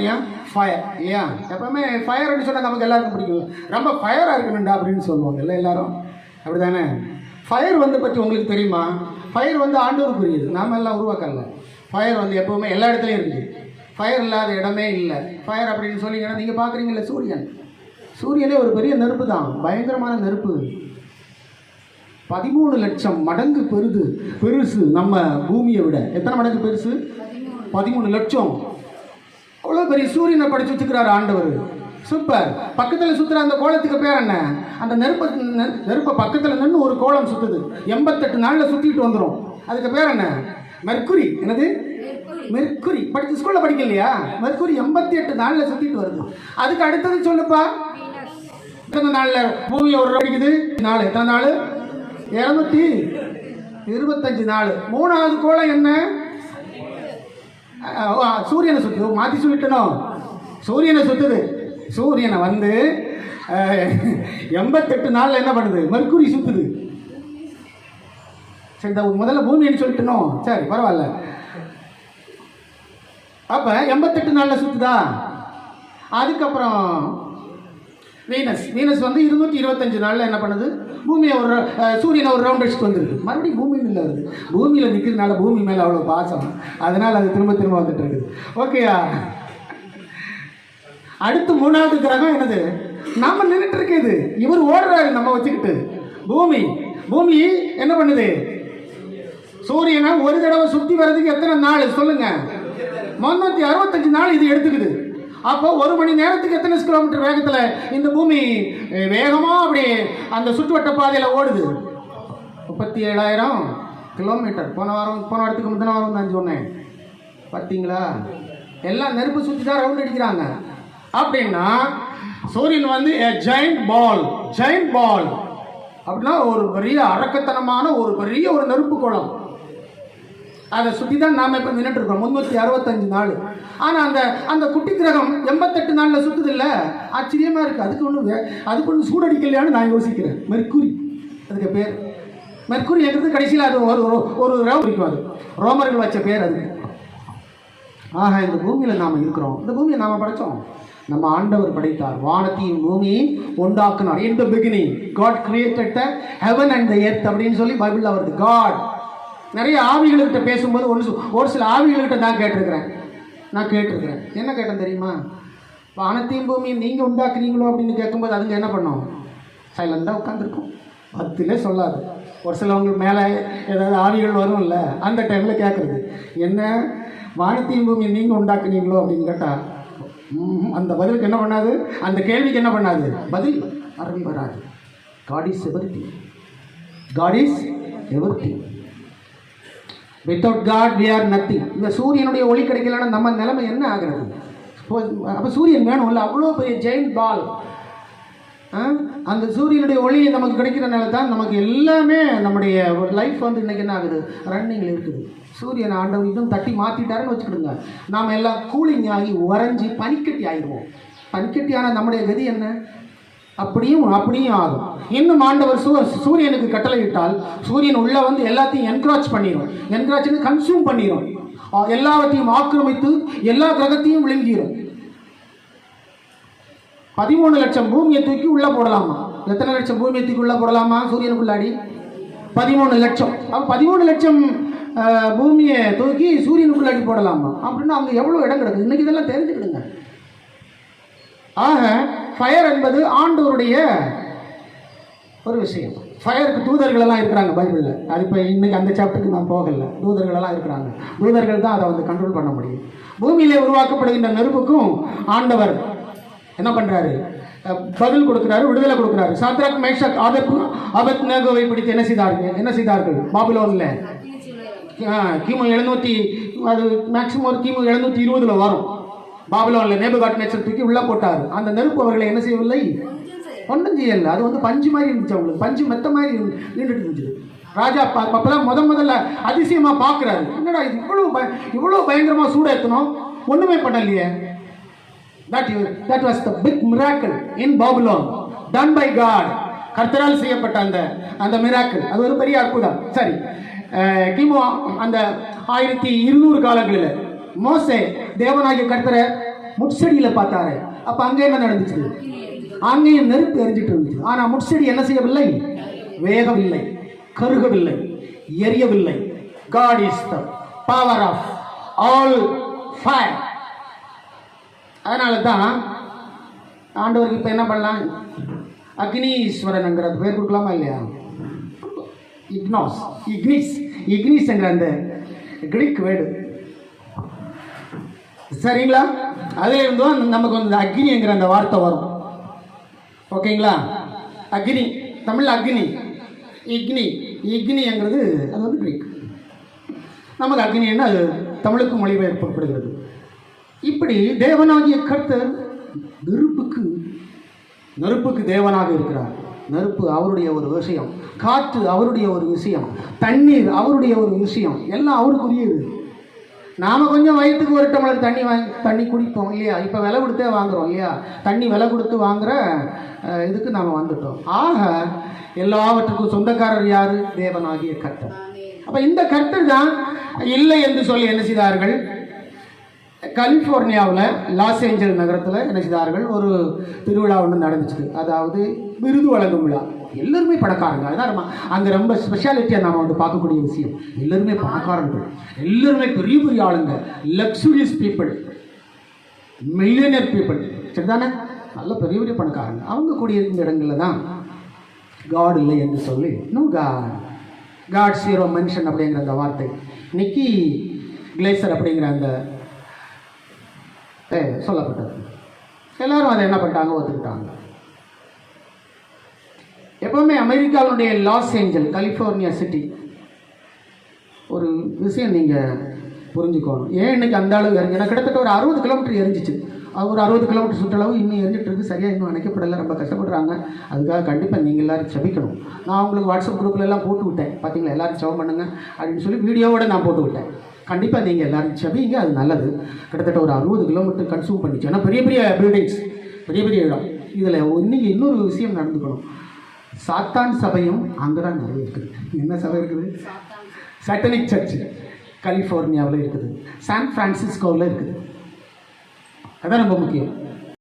அக்னியா fire இல்லையா? எப்பவுமே ஃபயர்னு சொன்னால் நமக்கு எல்லாருக்கும் பிடிக்கும். ரொம்ப ஃபயராக இருக்கணும்டா அப்படின்னு சொல்லுவாங்க. இல்லை எல்லாரும்? அப்படிதானே ஃபயர் வந்து பற்றி உங்களுக்கு தெரியுமா? ஃபயர் வந்து ஆண்டோருக்குரியது. நாம எல்லாம் உருவாக்கல ஃபயர் வந்து எப்பவுமே எல்லா இடத்துலையும் இருக்குது. ஃபயர் இல்லாத இடமே இல்லை. ஃபயர் அப்படின்னு சொன்னீங்கன்னா நீங்கள் பார்க்குறீங்கல்ல சூரியன். சூரியனே ஒரு பெரிய நெருப்பு தான். பயங்கரமான நெருப்பு. பதிமூணு லட்சம் மடங்கு பெருது. பெருசு நம்ம பூமியை விட. எத்தனை மடங்கு பெருசு? பதிமூணு லட்சம். பெரிய சூரியனை படிச்சு வச்சுக்கிறாரு ஆண்டவர். சூப்பர். பக்கத்தில் சுற்றுற அந்த கோலத்துக்கு பேர் என்ன? அந்த நெருப்ப நெருப்பை பக்கத்தில் நின்று ஒரு கோலம் சுற்றுது எண்பத்தெட்டு நாளில் சுற்றிட்டு வந்துடும் அதுக்கு பேர் என்ன? மெர்க்குரி. என்னது? மெர்க்குரி. படிச்சு ஸ்கூலில் படிக்கலையா? மெர்க்குரி எண்பத்தி எட்டு நாளில் சுற்றிட்டு வருது. அதுக்கு அடுத்தது சொல்லுப்பா. எத்தனை நாளில் பூமி ஒரு அடிக்குது? நாள்? எத்தனை நாள்? இரநூத்தி இருபத்தஞ்சு நாள். மூணாவது கோலம் என்ன? சூரியனை சுற்றுது மாற்றி சொல்லிட்டனும் சூரியனை சுற்றுது சூரியனை வந்து எண்பத்தெட்டு நாளில் என்ன பண்ணுது? மெர்க்குரி சுற்றுது சரி இந்த முதல்ல பூமின்னு சொல்லிட்டனும் சரி பரவாயில்ல. அப்போ எண்பத்தெட்டு நாளில் சுற்றுதா அதுக்கப்புறம் வீனஸ். வீனஸ் வந்து இருநூற்றி இருபத்தஞ்சு நாளில் என்ன பண்ணுது? பூமியை ஒரு சூரியனை ஒரு ரவுண்ட் அடிச்சுட்டு வந்துருக்கு மறுபடியும் பூமி இல்லை அது பூமியில் நிற்கிறதுனால பூமி மேலே அவ்வளோ பாசம். அதனால் அது திரும்ப திரும்ப வந்துட்டு இருக்குது. ஓகேயா அடுத்து மூணாவது கிரகம் என்னது? நம்ம நின்றுட்டு இருக்குது இவர் ஓடுறாரு நம்ம வச்சுக்கிட்டு. பூமி. பூமி என்ன பண்ணுது? சூரியனை ஒரு தடவை சுற்றி வர்றதுக்கு எத்தனை நாள்? சொல்லுங்க. முன்னூற்றி அறுபத்தஞ்சு நாள் இது எடுத்துக்குது. அப்போ ஒரு மணி நேரத்துக்கு எத்தனை கிலோமீட்டர் வேகத்தில் இந்த பூமி வேகமாக அப்படி அந்த சுற்றுவட்ட பாதையில் ஓடுது? முப்பத்தி ஏழாயிரம் கிலோமீட்டர் போன வாரம் போன வாரத்துக்கு முந்தின வாரம் தான் சொன்னேன். பார்த்தீங்களா எல்லாம் நெருப்பு சுற்றி தான் ரவுண்ட் அடிக்கிறாங்க. அப்படின்னா சூரியன் வந்து ஜெயிண்ட் பால் ஜெயிண்ட் பால் அப்படின்னா ஒரு பெரிய அரக்கத்தனமான ஒரு பெரிய ஒரு நெருப்பு குளம். அதை சுற்றி தான் நாம் இப்போ நின்றுட்டு இருக்கோம் முந்நூற்றி அறுபத்தஞ்சு நாள். ஆனால் அந்த அந்த குட்டி கிரகம் எண்பத்தெட்டு நாளில் சுற்றுது இல்லை ஆச்சரியமாக இருக்குது அதுக்கு ஒன்று அதுக்கு ஒன்று சூடடிக்கலையான்னு நான் யோசிக்கிறேன். மெர்க்குரி. அதுக்கு பேர். மெர்க்குரிங்கிறது கடைசியில் அது ஒரு ஒரு ரவுக்கும் அது. ரோமர்கள் வச்ச பேர் அது ஆக இந்த பூமியில் நாம் இருக்கிறோம். இந்த பூமியை நாம் படைச்சோம். நம்ம ஆண்டவர் படைத்தார். வானத்தையும் பூமியை உண்டாக்குனார். In the beginning God created the heaven and the earth அப்படின்னு சொல்லி பைபிளில் வருது. காட் நிறைய ஆவிகள்கிட்ட பேசும்போது ஒரு சில- ஒரு சில ஆவிகள்கிட்ட நான் கேட்டிருக்கிறேன். நான் கேட்டிருக்கிறேன். என்ன கேட்டேன் தெரியுமா? வானத்தையும் பூமியும் நீங்கள் உண்டாக்குறீங்களோ அப்படின்னு கேட்கும்போது அதுங்க என்ன பண்ணும்? சைலண்டாக உட்காந்துருக்கும் பத்திலே சொல்லாது. ஒரு சிலவங்க மேலே ஏதாவது ஆவிகள் வரும்ல அந்த டைமில் கேட்குறது. என்ன? வானத்தையும் பூமியை நீங்கள் உண்டாக்குனீங்களோ அப்படின்னு கேட்டால் அந்த பதிலுக்கு என்ன பண்ணாது? அந்த கேள்விக்கு என்ன பண்ணாது? பதில் வரவே வராது God is everything God is everything without God we are nothing இந்த சூரியனுடைய ஒளி கிடைக்கலன்னா நம்ம நிலைமை என்ன ஆகிறது? அப்போ சூரியன் வேணும்ல? அவ்வளோ பெரிய ஜெயின் பால் அந்த சூரியனுடைய ஒளி நமக்கு கிடைக்கிறனால தான் நமக்கு எல்லாமே நம்முடைய ஒரு லைஃப் வந்து இன்றைக்கி என்ன ஆகுது? ரன்னிங்கில் இருக்குது. சூரியன் ஆண்டவர் இன்னும் தட்டி மாற்றிட்டாருன்னு வச்சுக்கிடுங்க. நாம் எல்லாம் கூலிங் ஆகி உறைஞ்சி பனிக்கட்டி ஆகிடுவோம் பனிக்கட்டியான நம்முடைய கதி என்ன? அப்படியும் அப்படியும் ஆகும் இன்னும் ஆண்டவர் சூ சூரியனுக்கு கட்டளையிட்டால் சூரியன் உள்ள வந்து எல்லாத்தையும் என்க்ராச் பண்ணிடும் என்க்ராச்னு கன்சியூம் பண்ணிடும் எல்லாவற்றையும் ஆக்கிரமித்து எல்லா கிரகத்தையும் விழுங்கிடும் பதிமூணு லட்சம் பூமியை தூக்கி உள்ள போடலாமா? எத்தனை லட்சம் பூமியை தூக்கி உள்ள போடலாமா சூரியனுக்குள்ளாடி? பதிமூணு லட்சம். அப்போ பதிமூணு லட்சம் பூமியை தூக்கி சூரியனுக்குள்ளாடி போடலாமா? அப்படின்னா அவங்க எவ்வளோ இடம் கிடக்குது? இன்னைக்கு இதெல்லாம் தெரிஞ்சுக்கிடுங்க. ஆக ஃபயர் என்பது ஆண்டவருடைய ஒரு விஷயம். ஃபயருக்கு தூதர்கள் எல்லாம் இருக்கிறாங்க பைபிளில். அது இப்போ இன்னைக்கு அந்த சாப்டருக்கு நான் போகல. தூதர்கள் எல்லாம் இருக்கிறாங்க. தூதர்கள் தான் அதை வந்து கண்ட்ரோல் பண்ண முடியும். பூமியிலே உருவாக்கப்படுகின்ற நெருப்புக்கும் ஆண்டவர் என்ன பண்ணுறாரு பதில் கொடுக்குறாரு விடுதலை கொடுக்குறாரு. சாத்ராக் மேஷக் ஆபத் அபத் நேகோவை பிடித்து என்ன செய்தார்கள்? என்ன செய்தார்கள்? பாபிலோனில். கிமு எழுநூற்றி அது மேக்ஸிமம் ஒரு கிமு எழுநூற்றி இருபதில் வரும். பாபிலோனில் நேபுகாட் நேச்சர் தூக்கி உள்ளே போட்டார். அந்த நெருப்பு அவர்களை என்ன செய்யவில்லை? ஒன்றும் செய்யல அது வந்து பஞ்சு மாதிரி இருந்துச்சு அவங்களுக்கு. பஞ்சு மெத்த மாதிரி நின்றுட்டு இருந்துச்சு. ராஜா பா அப்போதான் முத முதல்ல அதிசயமாக பார்க்குறாரு. என்னடா இது? இவ்வளோ பய இவ்வளோ பயங்கரமாக சூடேற்றணும் ஒன்றுமே பண்ணலையே. That that was the big miracle in Babylon done by God கர்த்தரால் செய்யப்பட்ட அந்த அந்த மிராக்கிள் அது ஒரு பெரிய அற்புதம். சரி. கிமு அந்த ஆயிரத்தி இருநூறு காலங்களில் மோசே தேவனாகிய கர்த்தரை முட்செடியில் பார்த்தாரு. அப்போ அங்கே என்ன நடந்துச்சு? அங்கேயும் நெருப்பு எரிஞ்சிட்டு இருந்துச்சு. ஆனால் முட்செடி என்ன செய்யவில்லை? வேகவில்லை. கருகவில்லை. எரியவில்லை. God is the power of all fire அதனால தான் ஆண்டவருக்கு இப்போ என்ன பண்ணலாம்? அக்னீஸ்வரனுங்கிறது பேர் கொடுக்கலாமா இல்லையா? இக்னாஸ். இக்னிஸ். இக்னிஸ்ங்கிற அந்த கிரீக் வேர்டு சரிங்களா? அதில் இருந்தும் நமக்கு வந்து அக்னிங்கிற அந்த வார்த்தை வரும். ஓகேங்களா? அக்னி தமிழ் அக்னி. இக்னி இக்னிங்கிறது அது வந்து கிரீக் நமக்கு என்ன? அது தமிழுக்கு மொழிபெயர்க்கப்படுகிறது. இப்படி தேவனாகிய கர்த்தர் நெருப்புக்கு நெருப்புக்கு தேவனாக இருக்கிறார். நெருப்பு அவருடைய ஒரு விஷயம் காற்று அவருடைய ஒரு விஷயம் தண்ணீர் அவருடைய ஒரு விஷயம் எல்லாம் அவருக்குரியது. நாம கொஞ்சம் வயிற்றுக்கு ஒரு டம்ளர் தண்ணி வாங்கி தண்ணி குடிப்போம் இல்லையா? இப்போ விலை கொடுத்தே வாங்குறோம் இல்லையா? தண்ணி விலை கொடுத்து வாங்குற இதுக்கு நாம் வந்துட்டோம். ஆக எல்லாவற்றுக்கும் சொந்தக்காரர் யாரு? தேவனாகிய கர்த்தர். அப்போ இந்த கர்த்தர் தான் இல்லை என்று சொல்லி என்ன செய்தார்கள்? கலிஃபோர்னியாவில் லாஸ் ஏஞ்சல் நகரத்தில் என்ன செய்தார்கள்? ஒரு திருவிழா ஒன்று நடந்துச்சு. அதாவது விருது வழங்கும் விழா. எல்லாருமே பணக்காரங்க. அதான் நம்ம அங்கே ரொம்ப ஸ்பெஷாலிட்டியாக நாம் வந்து பார்க்கக்கூடிய விஷயம். எல்லாருமே பணக்காரர்கள். எல்லாருமே பெரிய பெரிய ஆளுங்க. லக்ஸுரியஸ் பீப்புள் மில்லியனர் பீப்புள் சரிதானே? நல்ல பெரிய பெரிய பணக்காரங்க. அவங்க கூடியிருந்த இடங்களில் தான் காட் இல்லை என்று சொல்லி no God God zero mention அப்படிங்கிற அந்த வார்த்தை. நிக்கி கிளேசர் அப்படிங்கிற அந்த சொல்லப்பட்டது. எல்லாரும் அதை என்ன பண்ணிட்டாங்க? ஒத்துக்கிட்டாங்க. எப்பவுமே அமெரிக்காவுடைய லாஸ் ஏஞ்சல் கலிஃபோர்னியா சிட்டி. ஒரு விஷயம் நீங்கள் புரிஞ்சுக்கணும். ஏன் இன்னைக்கு அந்த அளவு எரிஞ்சு கிட்டத்தட்ட ஒரு அறுபது கிலோமீட்டர் எரிஞ்சிச்சு. ஒரு அறுபது கிலோமீட்டர் சுற்றளவு இன்னும் எரிஞ்சிட்டு இருக்கு. சரியாக இன்னும் அணைக்கப்படலை. ரொம்ப கஷ்டப்படுறாங்க. அதுக்காக கண்டிப்பாக நீங்கள் எல்லாரும் செபிக்கணும் நான் உங்களுக்கு வாட்ஸ்அப் குரூப்பில் எல்லாம் போட்டு விட்டேன். பார்த்தீங்களா எல்லாரும் செவம் பண்ணுங்க அப்படின்னு சொல்லி வீடியோவோட நான் போட்டு விட்டேன். கண்டிப்பாக நீங்கள் எல்லோரும் செபிங்க அது நல்லது. கிட்டத்தட்ட ஒரு அறுபது கிலோமீட்டர் கன்சூம் பண்ணிச்சு. ஏன்னா பெரிய பெரிய பில்டிங்ஸ் பெரிய பெரிய இடம். இதில் இன்றைக்கி இன்னொரு விஷயம் நடந்துக்கணும். சாத்தான் சபையும் அங்கே தான் நிறைய இருக்குது. என்ன சபை இருக்குது? சட்டனிக் சர்ச் கலிஃபோர்னியாவில் இருக்குது. சான் ஃப்ரான்சிஸ்கோவில் இருக்குது. அதான் ரொம்ப முக்கியம்.